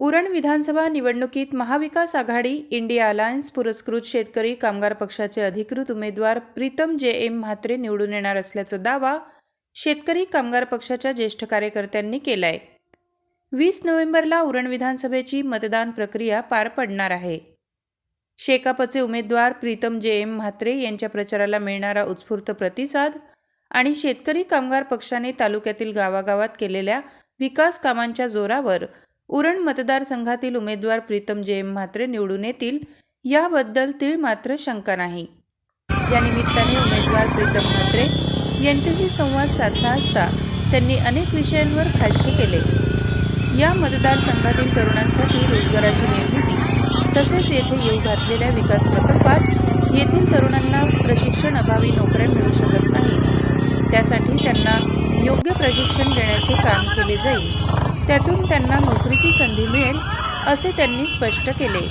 उरण विधानसभा निवडणुकीत महाविकास आघाडी India alliance पुरस्कृत शेतकरी कामगार पक्षाचे अधिकृत उमेदवार प्रीतम जे एम म्हात्रे निवडून येणार असल्याचा दावा शेतकरी कामगार पक्षाच्या ज्येष्ठ कार्यकर्त्यांनी केलाय. वीस नोव्हेंबरला उरण विधानसभेची मतदान प्रक्रिया पार पडणार आहे. शेकापचे उमेदवार प्रीतम जे एम म्हात्रे यांच्या प्रचाराला मिळणारा उत्स्फूर्त प्रतिसाद आणि शेतकरी कामगार पक्षाने तालुक्यातील गावागावात केलेल्या विकास कामांच्या जोरावर उरण मतदारसंघातील उमेदवार प्रीतम जेम एम म्हात्रे निवडून येतील याबद्दल तीळ मात्र शंका नाही. या निमित्ताने उमेदवार प्रीतम म्हात्रे यांच्याशी संवाद साधला असता त्यांनी अनेक विषयांवर भाष्य केले. या मतदारसंघातील तरुणांसाठी रोजगाराची निर्मिती तसेच येथे येऊ घातलेल्या विकास प्रकल्पात येथील तरुणांना प्रशिक्षण अभावी नोकऱ्या मिळू शकत नाही त्यासाठी त्यांना योग्य प्रशिक्षण देण्याचे काम केले जाईल. त्यातून त्यांना नोकरीची संधी मिळेल असे त्यांनी स्पष्ट केले.